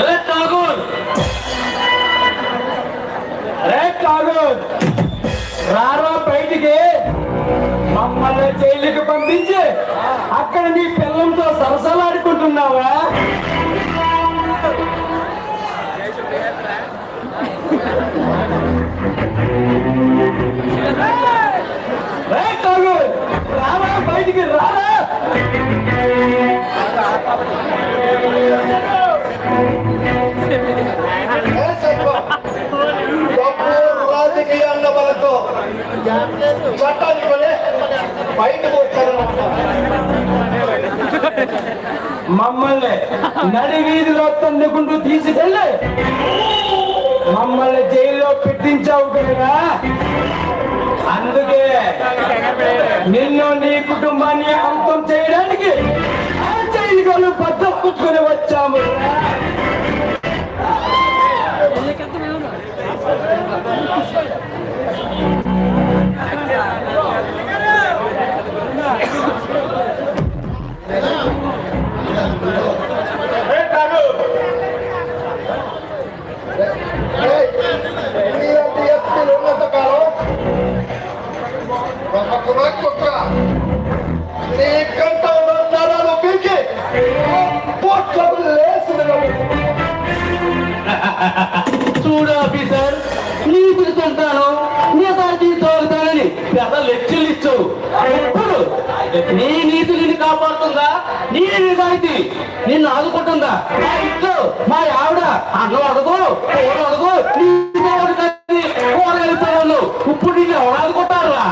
ఏ ఠాగూర్ రే ఠాగూర్ రారా బయటికి మమ్మల్ని జైలుకి పంపించి అక్కడ నీ పిల్లలతో సరసలాడుకుంటున్నావా? బయటకు మమ్మల్ని నడి వీధిలో తన్నుకుంటూ తీసుకెళ్ళి మమ్మల్ని జైల్లో పెట్టించావు కదా. అందుకే నిన్ను నీ కుటుంబాన్ని అంతం చేయడానికి ఆ జైలులను బద్దపుచ్చుకొని వచ్చాము. మీరంటే లెక్కలు ఎప్పుడు? నీ నీతి నిన్ను కాపాడుతుందా? నీ నిజాయితీ నిన్ను ఆదుకుంటుందా? మా ఇంట్లో మా ఆవిడ అన్నం అడగదు కూర అడగదు నీ కూరగాయలు ఇప్పుడు నిన్ను ఎవరు ఆదుకుంటారా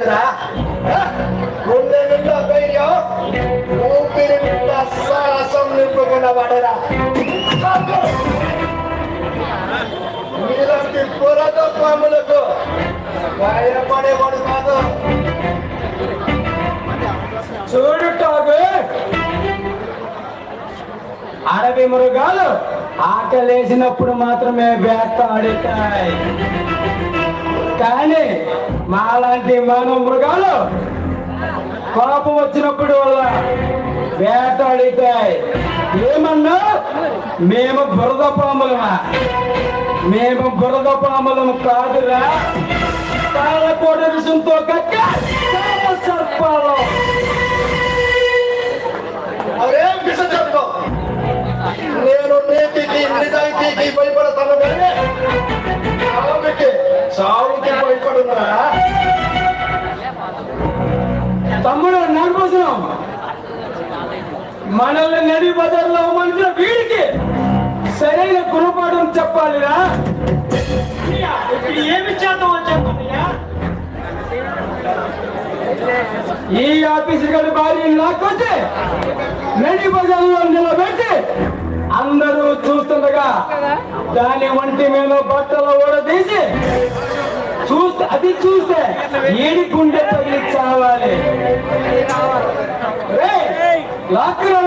లేదురా ఆ? గుండె నిండా ధైర్యం ఊపిరి నిండా సాహసం నింపుకున్న వాడరా. మీలాంటి పురద పాములకు భయపడేవాడు కాదు. చూడు టాగు. అడవి మృగాలు ఆకలేసినప్పుడు మాత్రమే వేటాడుతాయి కానీ మాలాంటి మానవ మృగాలు కోపం వచ్చినప్పుడు వల్ల వేటాడుతాయి. ఏమన్నా? మేము బురద పాములమా? మేము బురద పాములం కాదురా. కాళ్ళకోట రుసుంతో తమ్ముడు నడిపోతున్నాం మనల్ని నడి బజార్లో మనిషిన వీడికి సరైన గుణపాఠం చెప్పాలిరా. ఏమి చేద్దాం ఈ ఆఫీసర్ గారి భార్య లాక్కొచ్చి నడి బజార్లో నిలబెట్టి అందరూ చూస్తుండగా దాని ఒంటి మీద బట్టలు ఊడదీసి చూస్తే అది చూస్తే ఏడి గుండె తగిలి చావాలి. లాక్ లాక్కురా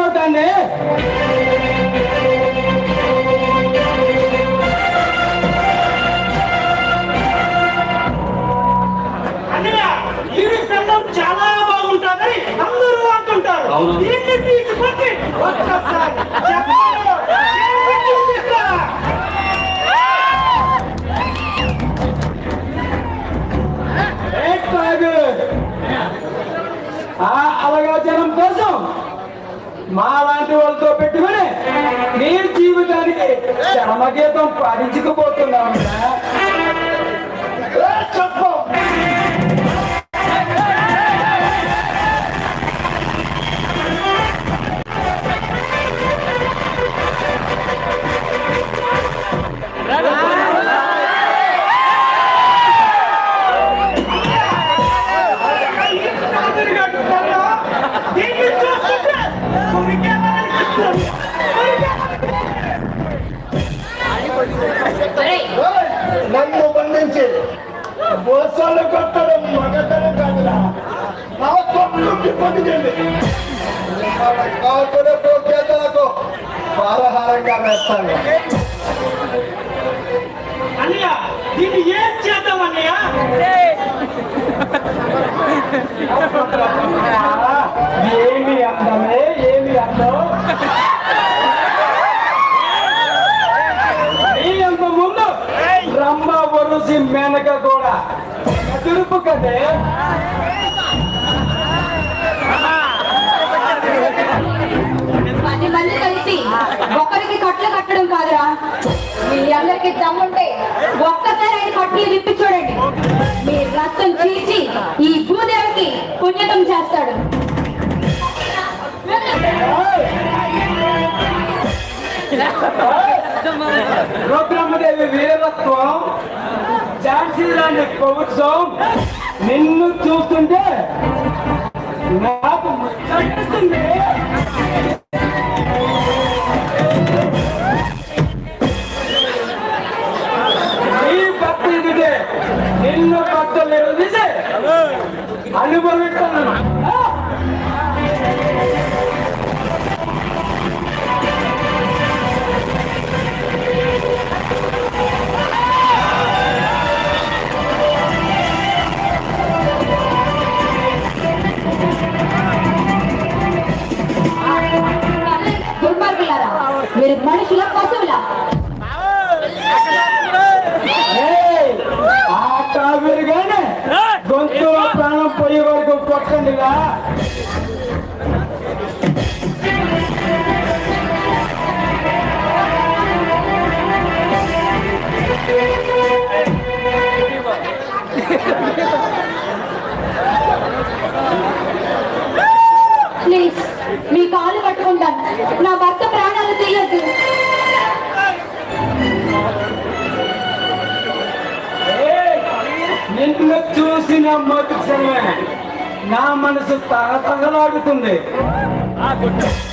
ఆ అలగా జనం కోసం మా లాంటి వాళ్ళతో పెట్టుకుని మీరు జీవితానికి చరమగీతం పాటించుకుపోతున్నాం బోసలు కొట్టడం మగతనం కాదురా. నా పొందింది వేస్తాను. అన్నయ్య దీన్ని ఏం చేద్దాం అన్నయ్య ఏమి అందమే ఏమి అందం ఈ అంత ముందు రంభ వరుసి మేనక కూడా తిరుపు పది మంది కలిసి కట్లు కట్టడం కాదురా. మీ అందరికి దమ్ముంటే ఒక్కసారి ఆయన కట్లు విప్పి చూడండి. మీ రక్తం చీల్చి ఈ భూదేవికి పుణ్యతం చేస్తాడు. రుద్రమ్మదేవి వీరత్వం ఝాన్సీ రాణి పౌరుషం నిన్ను చూస్తుంటే నాకు ముచ్చటిస్తుంది నీ భక్తి ఇదిగే నిన్ను భక్తులు తీసే ప్లీజ్ మీ కాలు పట్టుకుంటాను నా భర్త ప్రాణాలు తీయద్దు! నిన్ను చూసిన మొదటిసమే నా మనసు తగతగలాడుతుంది ఏయ్!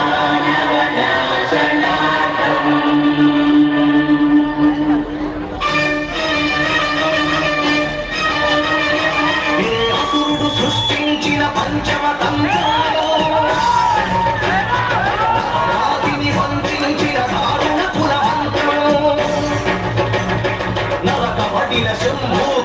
Oh.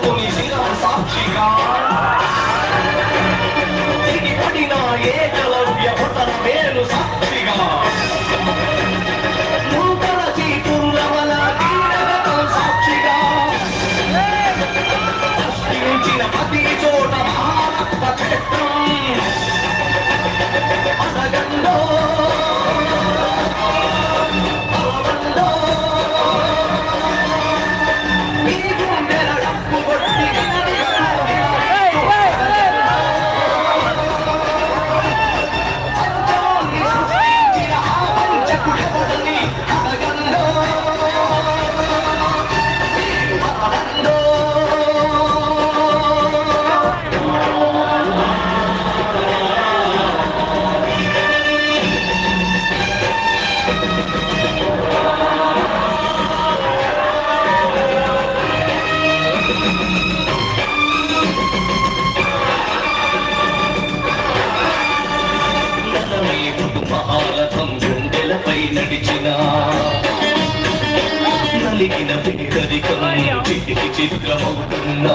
చిత్రమవుతున్నా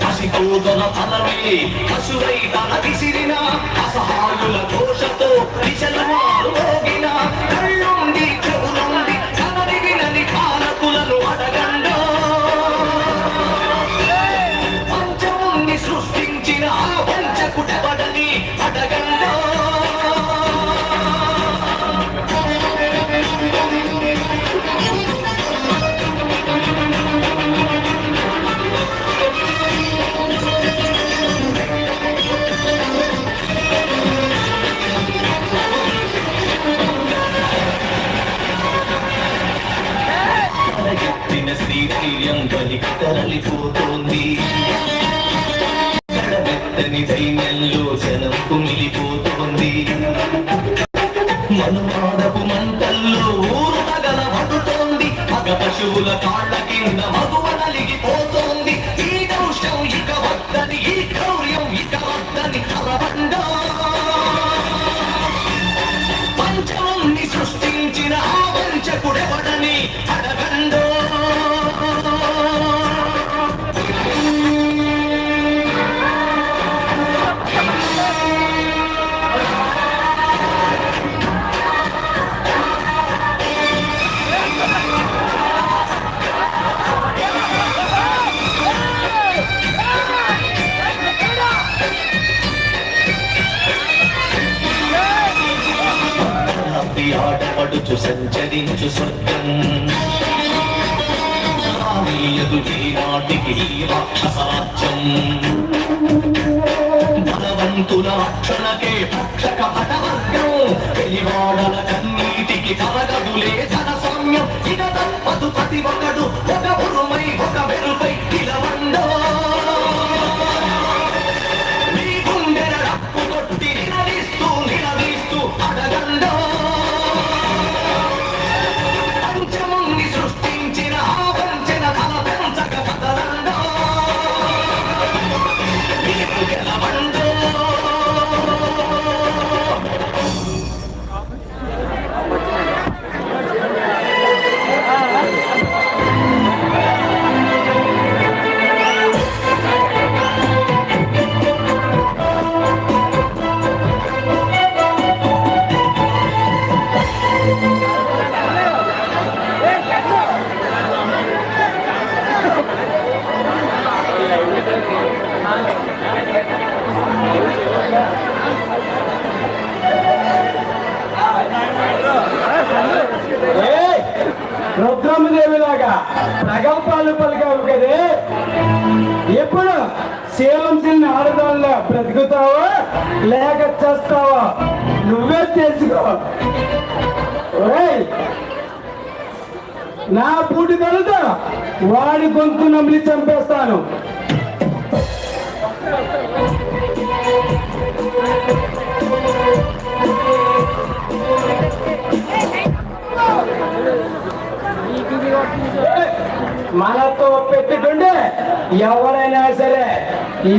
పసికోదల తలమే పశువై తల విసిరిన అసహాయుల దోషతో దిశల మోగిన కళ్ళుండి చెవులుండి పడుతోంది పశువుల కాళ్ళ కింద మగువ ఆటపడుచు సంచరించు స్వర్గం. రానీయదు ఈనాటికి ఈ రాక్షసాధ్యం బలవంతుల రక్షణకే రక్షక పటవర్గం వెలివాడల కన్నీటికి కలగదులే సౌమ్యం ఇక తప్పదు ప్రతి ఒక్కడు ఒక ఉరుమై ఒక వెలుపై నిలవండో. ప్రగల్భాలు పలికావు కదే ఎప్పుడు శీలం చిన్న ఆడదానిలో బ్రతుకుతావా లేక చేస్తావా నువ్వే తెలుసుకో! నా పూటి కలుతో వాడి గొంతు నమిలి చంపేస్తాను మనతో పెట్టుకుంటే ఎవరైనా సరే ఈ